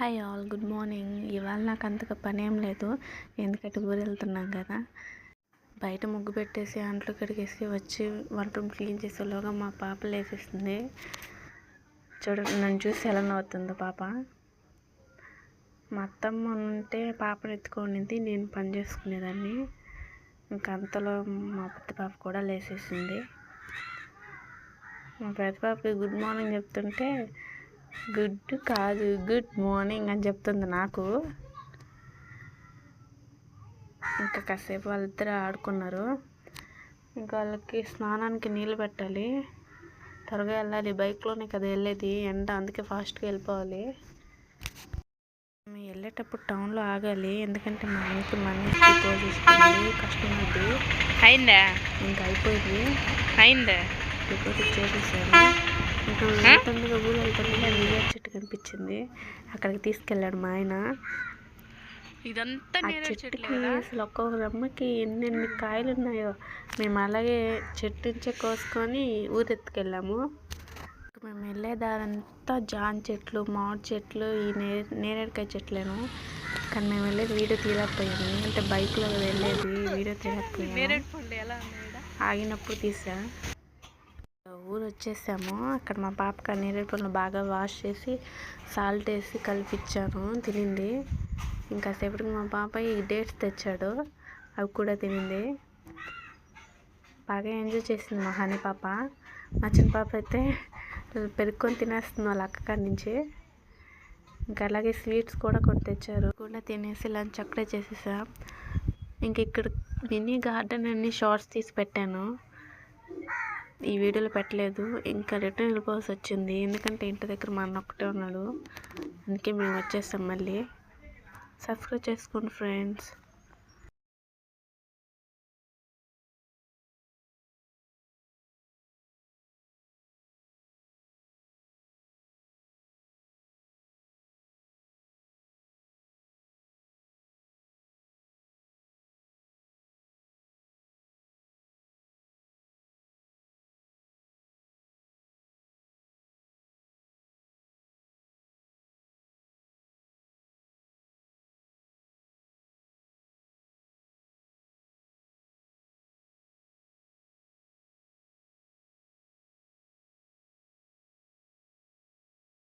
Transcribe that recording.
Hi all good morning. ఇవాళ నాకు అంతగా పని ఏం లేదు. ఎందుకంటే ఊరు వెళ్తున్నాం కదా. బయట ముగ్గు పెట్టేసి అంట్లు కడిగేసి వచ్చి వంట రూమ్ క్లీన్ చేసేలోగా మా పాప లేచేస్తుంది చూడండి నన్ను చూసి ఎలా నవ్వుతుందో పాప. మా అత్తమ్మ ఉంటే పాపను ఎత్తుకొనింది నేను పని చేసుకునేదాన్ని. ఇంకా అంతలో మా పెద్ద పాప కూడా లేచేసింది మా పెద్ద పాపకి గుడ్ మార్నింగ్ చెప్తుంటే గుడ్ కాదు గుడ్ మార్నింగ్ అని చెప్తుంది నాకు. ఇంకా కాసేపు వాళ్ళిద్దరు ఆడుకున్నారు. ఇంకా వాళ్ళకి స్నానానికి నీళ్ళు పెట్టాలి. త్వరగా వెళ్ళాలి. బైక్లోనే కదా వెళ్ళేది. ఎండ అందుకే ఫాస్ట్గా వెళ్ళిపోవాలి. మేము వెళ్ళేటప్పుడు టౌన్లో ఆగాలి. ఎందుకంటే మా ఇంటి మనీ తీసుకుంది కష్టం అది అయిందా? ఇంకా అయిపోయింది. అయిందా? డిపాజిట్ చేసేసాను ఇంకా వెళ్తుండగా ఊరు వెళ్తుండగా నీళ్ళ చెట్టు కనిపించింది. అక్కడికి తీసుకెళ్ళాడు మా ఆయన. ఇదంతా ఆ చెట్టుకి అసలు ఒక్కొక్క రమ్మకి ఎన్నెన్ని కాయలు ఉన్నాయో మేము అలాగే చెట్టు నుంచే కోసుకొని ఊరెత్తుకెళ్ళాము మేము వెళ్ళే దారంతా జాన్ చెట్లు మామిడి చెట్లు ఈ నే నేరేడుకాయ చెట్లేను. కానీ మేము వెళ్ళేది వీడియో తీయలేకపోయాము. అంటే బైక్లో వెళ్ళేది వీడియో తీయలేకపోయాము. ఈడ? ఆగినప్పుడు తీసా. ఊరు వచ్చేసాము అక్కడ మా పాపకి నేరేడు పళ్ళు బాగా వాష్ చేసి సాల్ట్ వేసి కలిపిచ్చాను. తినింది. ఇంకా సేపటికి మా పాప ఈ డేట్స్ తెచ్చాడు. అవి కూడా తినింది. బాగా ఎంజాయ్ చేసింది మా హనీ పాప. మా చిన్న పాప అయితే పెరుక్కొని తినేస్తుంది వాళ్ళ అక్కడి నుంచి. ఇంకా అలాగే స్వీట్స్ కూడా కొన్ని తెచ్చారు కూడా తినేసి లంచ్ అక్కడే చేసేసా. ఇంక ఇక్కడ మినీ గార్డెన్ అన్ని షార్ట్స్ తీసి పెట్టాను. ఈ వీడియోలో పెట్టలేదు. ఇంకా రిటర్న్ వెళ్ళిపోవాల్సి వచ్చింది. ఎందుకంటే ఇంటి దగ్గర మా అన్న ఒక్కటే ఉన్నాడు. అందుకే మేము వచ్చేస్తాం మళ్ళీ. సబ్స్క్రైబ్ చేసుకోండి ఫ్రెండ్స్.